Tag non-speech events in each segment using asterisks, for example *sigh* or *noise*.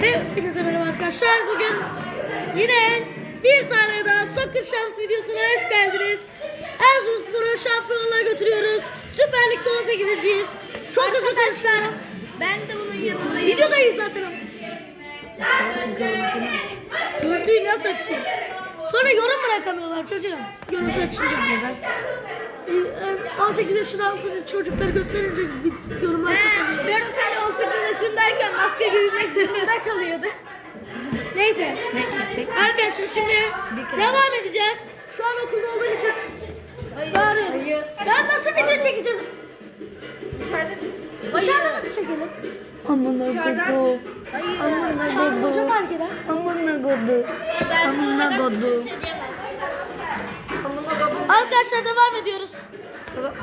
Hepinize merhaba arkadaşlar. Bugün yine bir tane daha Soccer Şans videosuna hoş geldiniz. Erzurumspor'u şampiyonluğa götürüyoruz. Süper Lig'de 18.yiz. Çok hızlı koşular. Ben de bunun yanındayım. Videodayız zaten. Görüntüyü nasıl açayım? Sonra yorum bırakamıyorlar çocuğum. Görüntü açınca. Ee, 18 yaşın altında çocukları gösterince bir yorumlar kapanıyor. Bir arada tane 18 yaşındayken maske giymek zorunda kalıyordu. Neyse. Arkadaşlar şimdi devam edeceğiz. Şu an okulda olduğum için bağırıyorum. Ya nasıl video çekeceğiz? Dışarıda nasıl çekelim? Amına kodu. Amına Çağırın hoca kodu. fark eder. Amına kodu. Amına kodu. Arkadaşlar devam ediyoruz.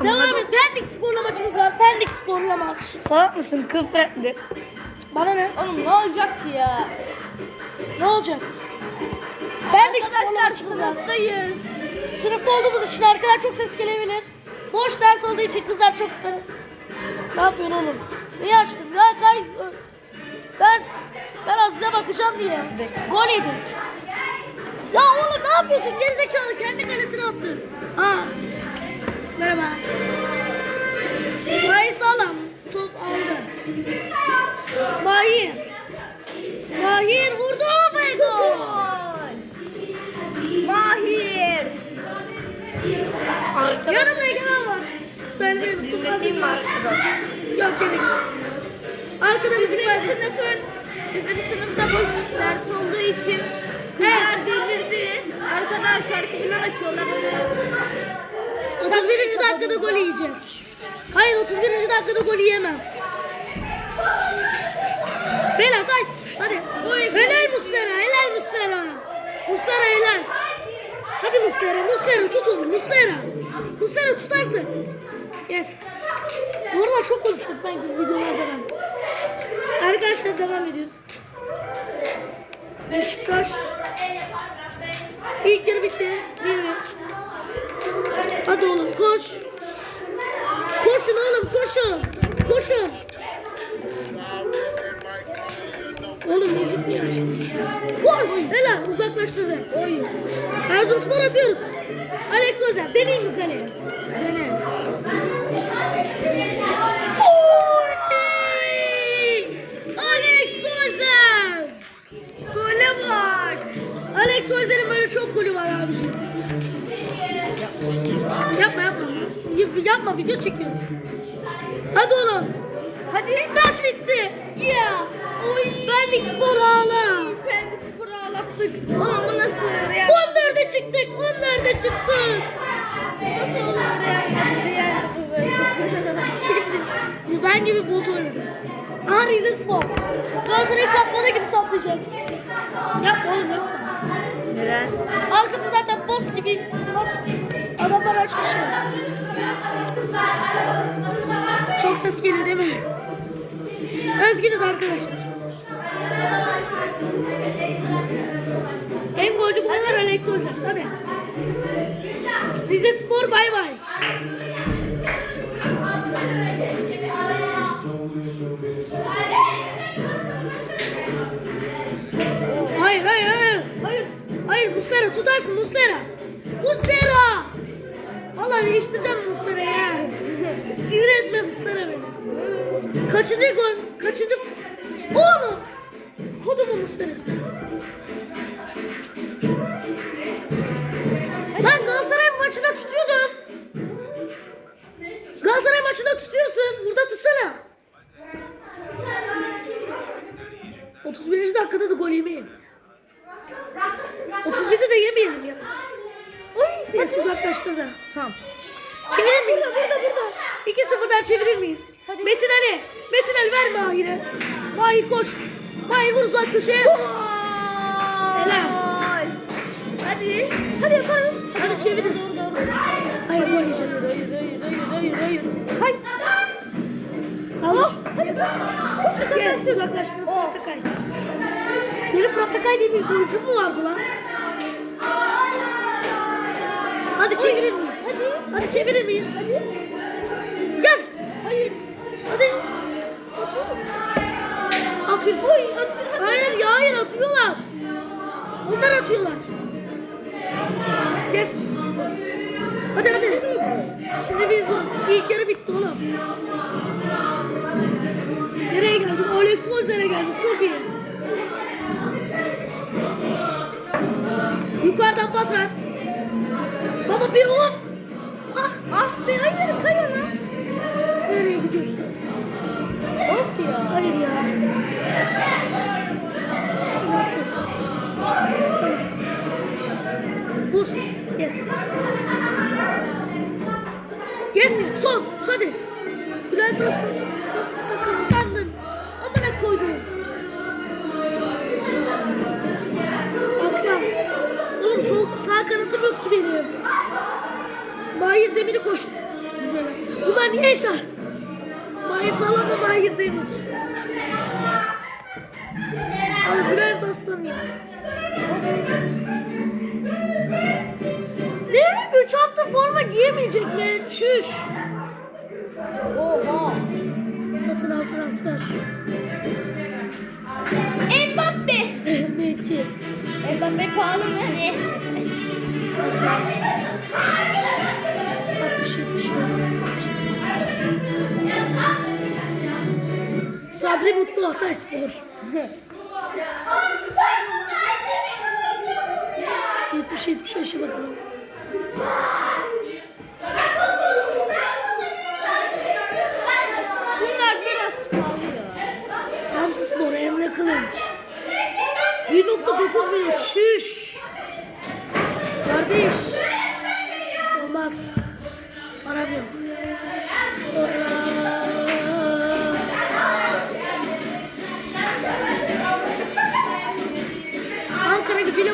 Devam et. Pendik Spor'la maçımız var. Pendik Spor'la maç. Salak mısın küfretli? Bana ne? Oğlum ne olacak ki ya? Ne olacak? Pendik Spor'la Arkadaşlar maçımız var. sınıftayız. Sınıfta olduğumuz için arkadan çok ses gelebilir. Boş ders olduğu için kızlar çok... Ne yapıyorsun oğlum? Niye açtın? Ya kay... Ben... Ben Aziz'e bakacağım diye. Gol yedik. Ya oğlum ne yapıyorsun? Gerizekalı kendi kalesine attı. Ha. Merhaba. Mahir sağlam. Top aldı. Mahir. Mahir vurdu ve gol. Mahir. Yanımda Egemen var. Söyleyeyim. Dinleteyim mi arkadaş? Yok gerek yok. Arkada müzik var. Sınıfın bizim sınıfta boş ders olduğu için kızlar delirdi. Arkadan şarkı falan açıyorlar böyle. 31. dakikada gol yiyeceğiz. Hayır 31. dakikada gol yiyemem. Bela kaç. Hadi. Helal Muslera. Helal Muslera. Muslera helal. Hadi Muslera. Muslera tut onu. Muslera. Muslera tutarsın. Yes. Bu çok konuştum sanki videolarda ben. Arkadaşlar devam ediyoruz. Beşiktaş. İlk yarı bitti. 1-1. Hadi oğlum koş. Koşun oğlum koşun. Koşun. Oğlum müzik açık? Gol. Helal uzaklaştırdı. Oy. Erzurumspor atıyoruz. Alex Özer deneyim mi kaleye? Dene. Yapma video çekiyoruz. Hadi oğlum. Hadi. Maç bitti. Ya. Oy. Benlik spor ağla. Pendik sporu ağlattık. Oğlum bu nasıl? Real 14'e çıktık. 14'e çıktık. nasıl olur. Bu ben gibi bot oynadı. Aha Rize Spor. Galatasaray sapladığı gibi saplayacağız. Yapma oğlum yapma. Neden? Arkada zaten boss gibi boss adamlar açmış ya. Çok ses geliyor değil mi? Özgünüz arkadaşlar. En golcü bu kadar Alex olacak. Hadi. Rize Spor bay bay. Hayır hayır hayır. Hayır. Hayır Muslera tutarsın Muslera. Muslera. Vallahi değiştireceğim Muslera ya. Sinir etme Muslera beni. Kaçıncı gol? Kaçıncı? Oğlum. Kodumu Muslera'sı. Ben Galatasaray maçında tutuyordum. Galatasaray maçında tutuyorsun. Burada tutsana. 31. dakikada da gol yemeyelim. 31'de de yemeyelim ya. Yes, uzaklaştırdı. Tamam. Çevirir miyiz? Burada, burada, burada. 2-0'dan çevirir miyiz? Metin Ali. Metin Ali ver Mahir'e. Mahir koş. Mahir vur uzak köşeye. Helal. Hadi. Hadi yaparız. Hadi çeviririz. Hayır gol yiyeceğiz. Hayır hayır hayır hayır hayır. Hay. Sağ ol. Hadi. Koş bir Yes, tane. uzaklaştırdı Fırat Akay. Benim Fırat Akay diye bir golcüm mü vardı lan? Hadi çevirir miyiz? Hadi. Hadi çevirir miyiz? Hadi. Yaz. Hayır. Hadi. Atıyorum. Atıyoruz. Hayır. Hayır. ya hayır atıyorlar. Onlar atıyorlar. Yes. Hadi hadi. Şimdi biz ilk yarı bitti oğlum. Nereye geldik? Alex Molzer'e gelmiş. Çok iyi. Yukarıdan pas ver. Baba bir vur. Ah ah be hayır kaya lan. Nereye gidiyorsun? Of ya. Hayır ya. Vur. Yes. Yes. Son. Hadi. Bülent Aslan. Nasıl sakatlandın? Amına koydum. Aslan. Oğlum sol sağ kanatım yok ki benim. Mahir Demir'i koş. Bunlar niye eşar? Mahir Salam ve Mahir Demir. Abi Bülent Aslan. Ne? 3 hafta forma giyemeyecek mi? Çüş. Oha. Satın al transfer. Mbappe. *laughs* Mevki. Mbappe pahalı mı? Eh. Sanki. 60 70 Sabri Mutlu Hatay Spor. 70 75'e bakalım. Bunlar biraz pahalı ya. Samsun Spor Emre Kılınç. 1.9 milyon. Şüş. Kardeş.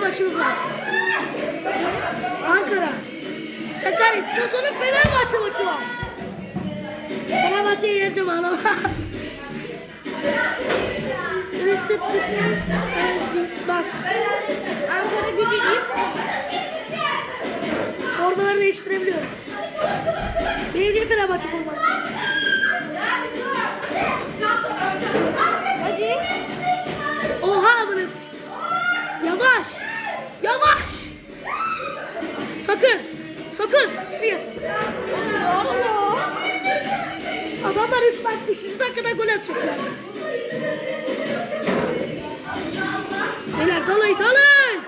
Maçımız var. Ankara. Sakarya Sponsorlu Fenerbahçe maçı var. Fenerbahçe'yi yeneceğim ağlama. Bak Ankara gücü git. formaları değiştirebiliyorum. Benim gibi Fenerbahçe forma. Hadi. Oha amına. Yavaş. Yavaş. Sakın. Sakın. Yes. Adamlar 3 dakika, 3. dakikada gol atacaklar. Beyler dalayın dalayın.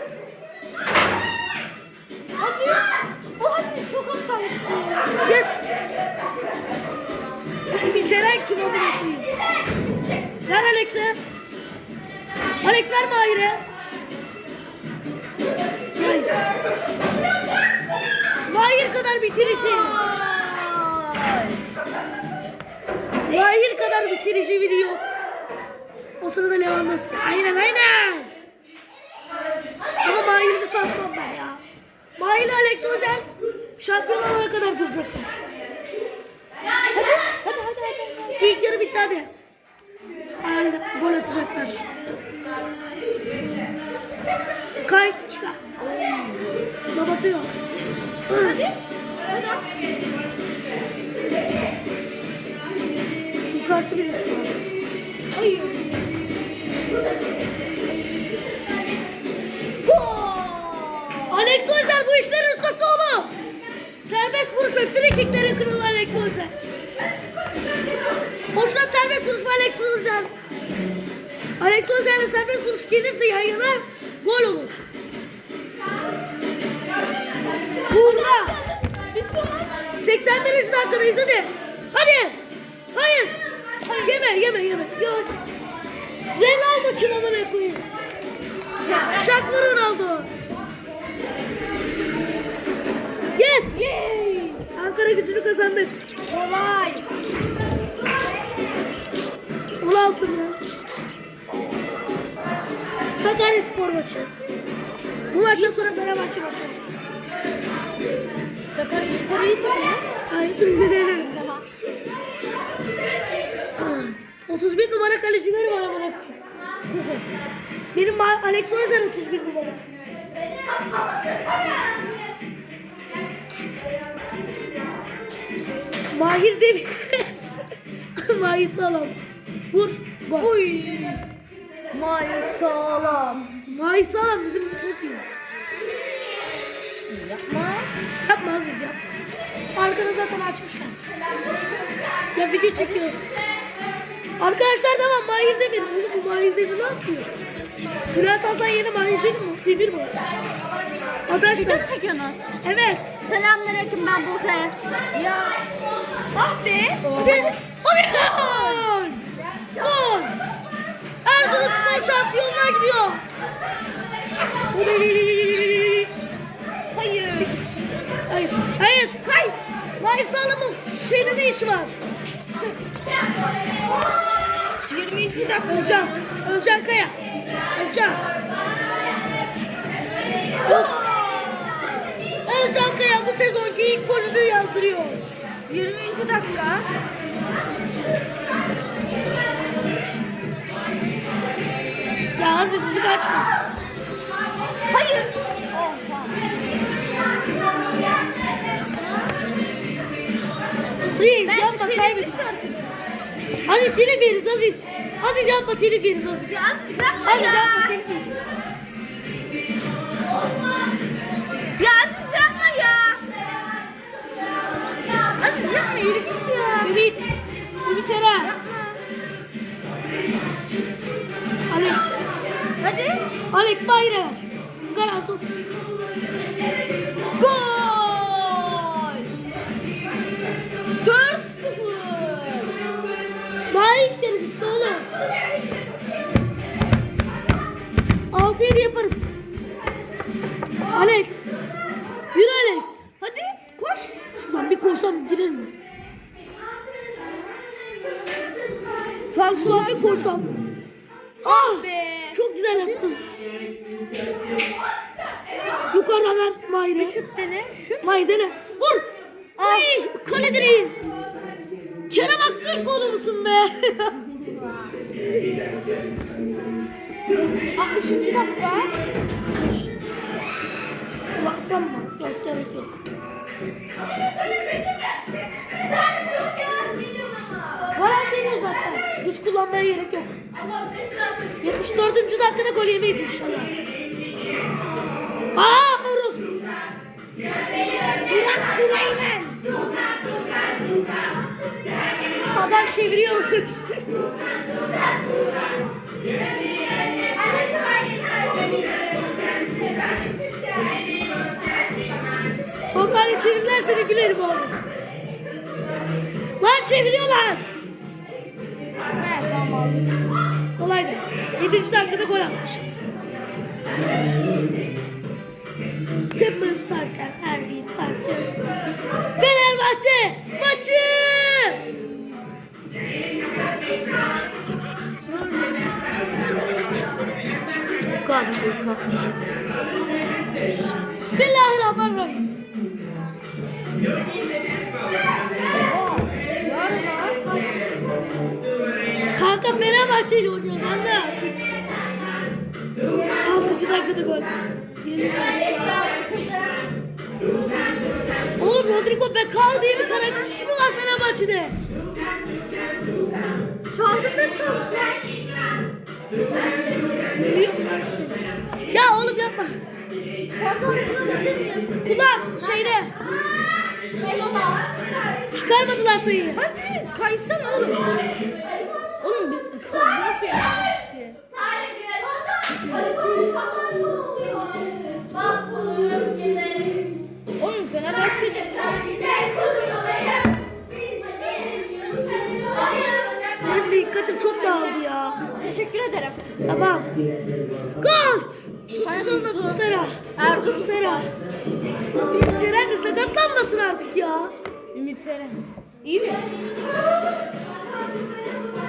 Hadi. O hadi. Çok az kaldı. Yes. Bitiren kim amına koyayım? Ver Alex'e. Alex ver Mahir'e. Kadar bitirici. Mahir kadar bitirici biri yok. O sırada Lewandowski. Aynen aynen. Ama Mahir'imi satmam ben ya. Mahir'le Alex Özel şampiyon olana kadar duracaklar. Hadi, hadi, hadi, hadi. İlk yarı bitti hadi. Aynen, gol atacaklar. Kay, çıkar. Hadi. Hayır. Hayır. Yeme yeme yeme. Yok. Ronaldo kim amına koyayım? Çakma Ronaldo. Yes. Yay. Ankara gücünü kazandık. Kolay. 16 mı? Sakarya spor maçı. Bu maçtan sonra Fenerbahçe maçı. Sakarya Spor iyi takım. Ay. *laughs* 31 numara kalecileri var amına. *laughs* Benim Alex Oyazer 31 numara. Mahir Demir. *laughs* Mahir Salam. Vur. Gol. Mahir sağlam. Mahir Sağlam bizim Arkada zaten açmışlar. Ya video çekiyoruz. Arkadaşlar devam Mahir Demir. Oğlum bu Mahir Demir ne yapıyor? Bülent Hasan yeni Mahir Demir mi? Demir mi? Arkadaşlar. çekiyorsunuz? Evet. Selamünaleyküm ben Buse. Ya. Ah be. Hadi gol. Gol. Erzurumspor şampiyonluğa gidiyor. Hayır. Hayır. Mahir Sağlam'ın şeyde ne işi var? 22 dakika. Özcan. Özcan Kaya. Özcan. Of. Özcan Kaya bu sezonki ilk golünü yazdırıyor. 23 dakika. Ya Aziz müzik açma. Hayır. Aziz Ben yapma kaybet. düşürdüm. Aziz telif yeriz Aziz. Aziz yapma telif yeriz Aziz. Ya Aziz yapma Aziz ya. yapma telif yiyeceğiz. Ya Aziz yapma ya. Aziz yapma yürü git ya. Ümit. Ümit Eren. Alex. Hadi. Alex Bayre ver. Garanti otuz. 6-7 yaparız. Alex. Yürü Alex. Hadi koş. Şuradan bir koşsam girer mi? Şuradan bir koşsam. Ah! be. Çok güzel attım. Yukarıdan ver Mahir'e. Şut dene. Şut. Mahir dene. Vur. Ay kale direği. Kerem Aktürkoğlu musun be? *laughs* 60. dakika. Baksam mı? Yok gerek yok. Garanti ediyor zaten. Güç kullanmaya gerek yok. 74. dakikada gol yemeyiz inşallah. Aa Oruz. Burak Süleyman. Adam çeviriyormuş. Gülerim abi. Lan çeviriyorlar. He tamam aldım. Kolaydı. 7. dakikada gol atmışız. Kıbrıs Sarkan Erbil Parçası. Fenerbahçe maçı. Bismillahirrahmanirrahim. Kanka Fenerbahçe ile oynuyoruz anne artık. 6. dakikada gol. Oğlum Rodrigo Becao diye bir karakterisi mi var Fenerbahçe'de? Çaldım kalmışlar. Ya oğlum yapma. Kulağım şeyde. Çıkarmadılar sayıyı. Hadi kaysana oğlum. Oğlum bir kız yapıyor. Oğlum Fenerbahçe'de. Benim dikkatim çok dağıldı ya. Teşekkür ederim. Tamam. Gol. Tut sonunda Muslera. Erdoğan. Muslera. Ceren de sakatlanmasın artık ya. Ümit Eren. İyi mi?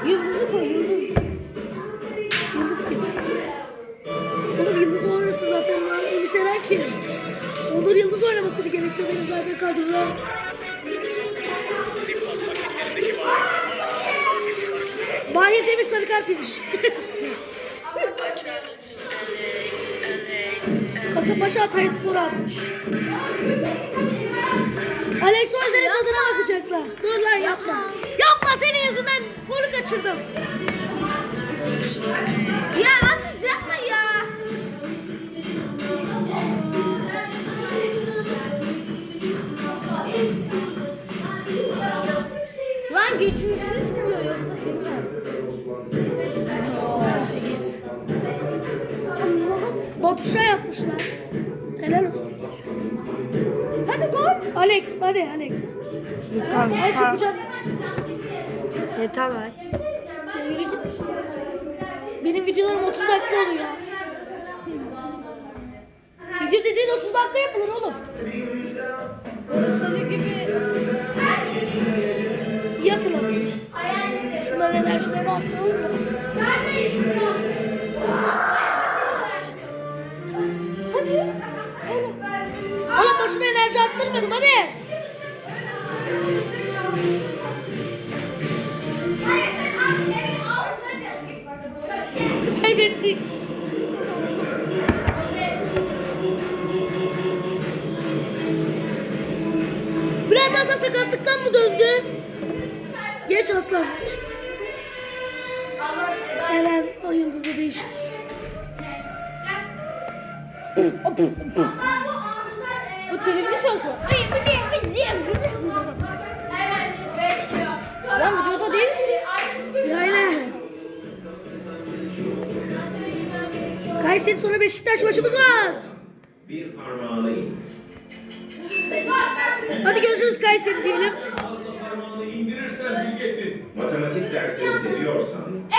Yıldızı koy Eren kim? Onur Yıldız oynaması gerekiyor benim zaten kadroda. Bahir Demir sarı kart yemiş. *laughs* Kasımpaşa Hatay Spor atmış. Alex Özer'in tadına bakacaklar. Dur lan yapma. Yapma senin yüzünden golü kaçırdım. Ya Batuş'a yatmışlar. Helal olsun. Hadi gol. Alex hadi Alex. Tamam. Ay sıkacak. Yeter lan. Ya yürü git. Benim videolarım 30 dakika oluyor. Video dediğin 30 dakika yapılır oğlum. Seni gibi. İyi hatırlattın. Şunların enerjilerini attıralım mı? Attırmadım hadi. Kaybettik. Bülent Hasan sakatlıktan mı döndü? Geç aslan. Eren o yıldızı değiştir. *laughs* Kayseri sonra Beşiktaş maçımız var. Bir parmağını indir. Hadi görüşürüz Kayseri diyelim. parmağını indirirsen bilgesin. Matematik dersini seviyorsan bir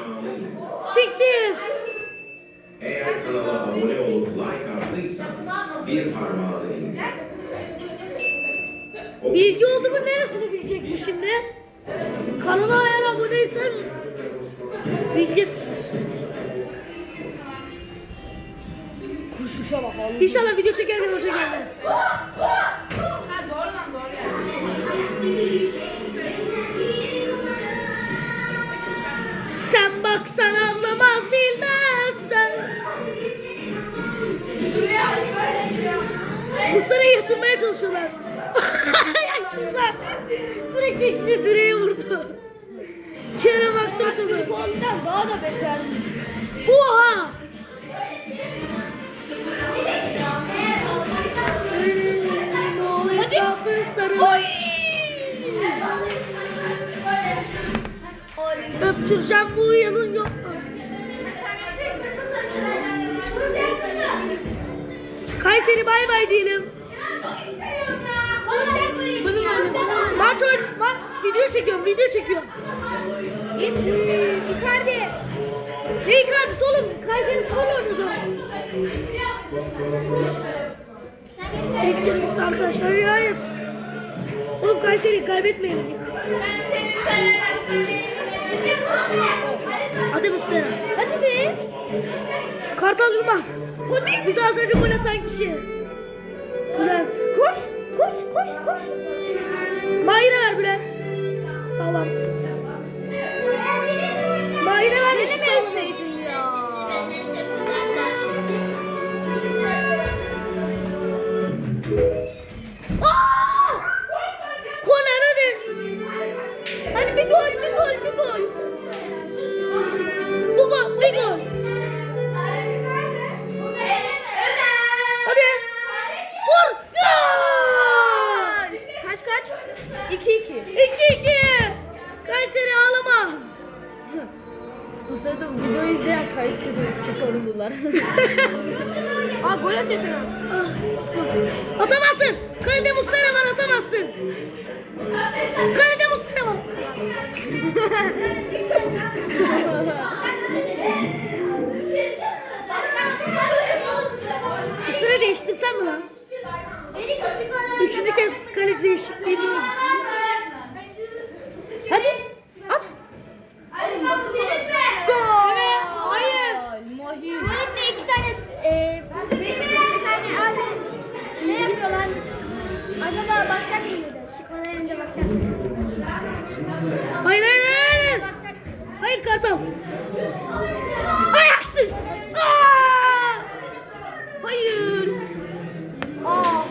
parmağını indir. Siktir. Eğer kanala abone olup like attıysan bir parmağını indir. O Bilgi oldu mu neresini bilecek bu şimdi? Kanala eğer aboneysen bilgisidir. Kuşuşa bak oğlum. İnşallah video çekerken hoca gelmez. Sen baksan anlamaz bilmezsen. Bu sırayı yatırmaya çalışıyorlar. *laughs* Yaksızlar. Sürekli ikisi direğe vurdu. Kerem Aktürkoğlu. Ondan daha da beter. Oha! Öptüreceğim bu yılın yok. Kayseri bay bay diyelim. Maç oyun, maç video çekiyorum, video çekiyorum. Icardi. Ne Icardi'si oğlum? Kayseri Spor oynuyor kere bitti arkadaşlar. Hayır, hayır. Oğlum Kayseri'yi kaybetmeyelim. Hadi Muslera. Hadi be. Kartal Yılmaz. Değil. Bize az önce gol atan kişi. Bülent. Koş. Koş, koş, koş. Mahir'e ver Bülent. Sağlam. Kayseri sporlular. *laughs* Aa gol atıyorsun. Ah, Atamazsın. Kalede Muslera var atamazsın. Kalede Muslera var. *laughs* Muslera değiştirsem mi lan? Üçüncü kez kaleci değişikliği mi gitsin? Hadi at. Gol. Hayır. Mahir. Tuvalette iki tane e, bir tane abi ne yapıyorlar? Acaba bakacak mıydı? Çıkmadan önce bakacak mıydı? Hayır hayır hayır. Hayır Kartal. Ayaksız. Aa! Hayır. Aa.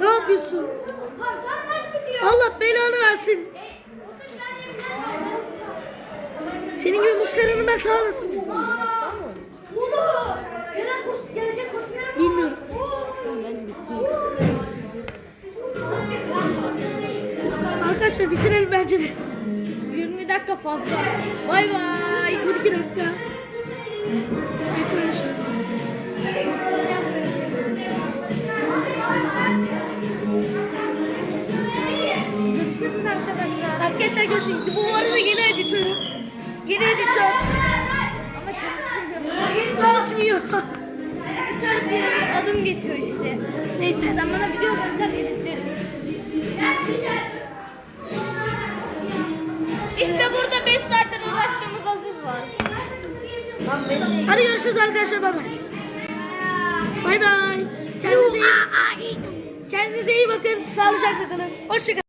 Ne yapıyorsun? Allah belanı versin. Senin gibi Muslera'nın ben tanrısız. Kos, gelecek kostümler Arkadaşlar bitirelim bence de. 20 dakika fazla. Bay bay. 12 dakika. Arkadaşlar. Görüşürüz arkadaşlar. Bu arada yeni editörüm. Yeni editör. Ama çalışmıyor. Çalışmıyor. editör diye adım geçiyor işte. Neyse. Sen bana video gönder. Görüşürüz arkadaşlar. Bay bay. Bay bay. Kendinize iyi, kendinize iyi bakın. Sağlıcakla kalın. Hoşçakalın.